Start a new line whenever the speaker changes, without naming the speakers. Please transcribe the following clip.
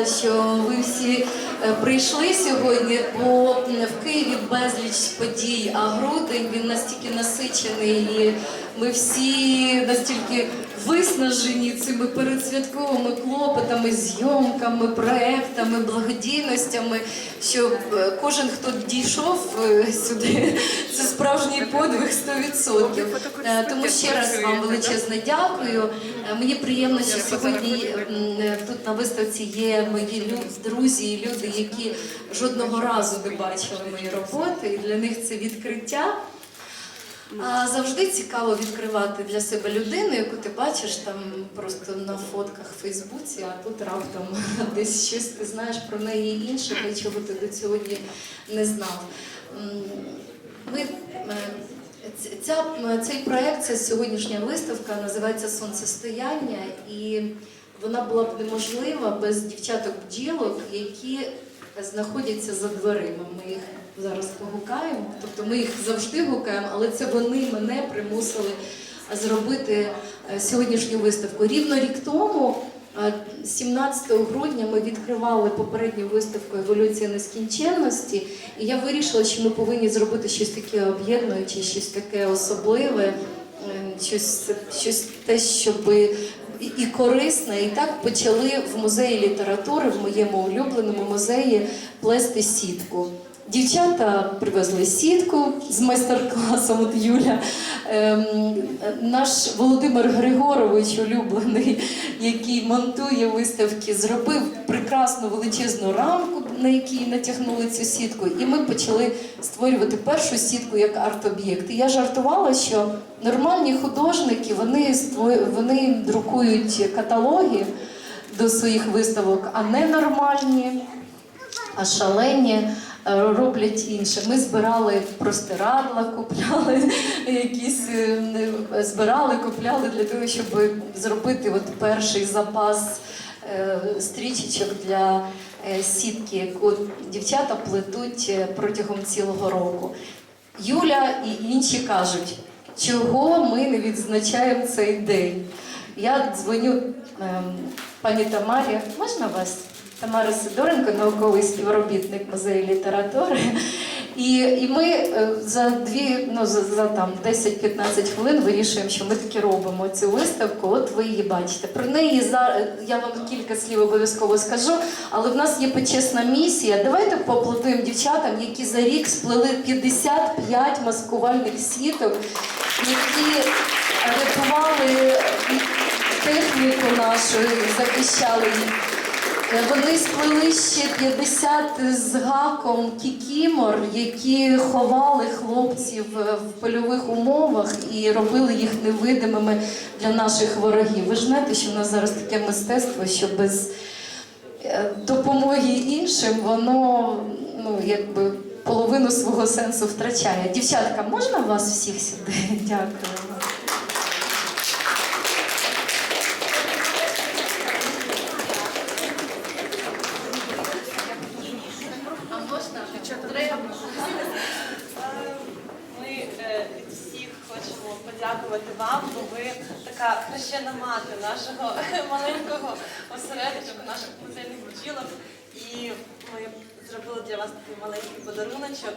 рада, що ви всі е, прийшли сьогодні, бо в Києві безліч подій, а грудень він настільки насичений, і ми всі настільки виснажені цими передсвятковими клопотами, зйомками, проектами, благодійностями, що е, кожен, хто дійшов е, сюди, це справжній подвиг 100%. Е, Тому ще раз вам величезне дякую. Мені приємно, що сьогодні тут на виставці є мої друзі і люди, які жодного разу не бачили мої роботи, і для них це відкриття. А завжди цікаво відкривати для себе людину, яку ти бачиш там просто на фотках в Фейсбуці, а тут раптом десь щось ти знаєш про неї інше, чого ти до сьогодні не знав. Ми, е, ця, цей проект, ця сьогоднішня виставка називається Сонцестояння, і вона була б неможлива без дівчаток бджілок, які знаходяться за дверима. Ми їх зараз погукаємо, тобто ми їх завжди гукаємо, але це вони мене примусили зробити е, сьогоднішню виставку. Рівно рік тому, е, 17 грудня, ми відкривали попередню виставку Еволюція нескінченності, і я вирішила, що ми повинні зробити щось таке об'єднуюче, щось таке особливе, е, щось, щось те, щоб і- і корисне. І так почали в музеї літератури, в моєму улюбленому музеї, плести сітку. Дівчата привезли сітку з майстер-класом от Юля. Ем, наш Володимир Григорович, улюблений, який монтує виставки, зробив прекрасну величезну рамку, на якій натягнули цю сітку. І ми почали створювати першу сітку як арт-об'єкт. І я жартувала, що нормальні художники вони, вони друкують каталоги до своїх виставок, а ненормальні а шалені е, роблять інше. Ми збирали простирадла, купляли якісь е, е, збирали, купляли для того, щоб зробити от перший запас стрічечок для е, сітки, яку дівчата плетуть е, протягом цілого року. Юля і інші кажуть, чого ми не відзначаємо цей день. Я дзвоню ем, пані Тамарі, можна вас? Тамара Сидоренко, науковий співробітник музею літератури. І, і ми е, за дві, ну за, за там 10-15 хвилин вирішуємо, що ми таки робимо цю виставку. От ви її бачите. Про неї за я вам кілька слів обов'язково скажу. Але в нас є почесна місія. Давайте поаплодуємо дівчатам, які за рік сплели 55 маскувальних сіток, які рятували техніку нашу, захищали її. Е, Вони сплели ще 50 з гаком кікімор, які ховали хлопців е, в польових умовах і робили їх невидимими для наших ворогів. Ви ж знаєте, що в нас зараз таке мистецтво, що без е, допомоги іншим воно ну, якби половину свого сенсу втрачає. Дівчатка, можна вас всіх сюди? Дякую. А можна? Треба.
Ми е, від всіх хочемо подякувати вам, бо ви така хрещена мати нашого маленького осередочку, наших музейних бджілок. І ми зробили для вас такий маленький подаруночок.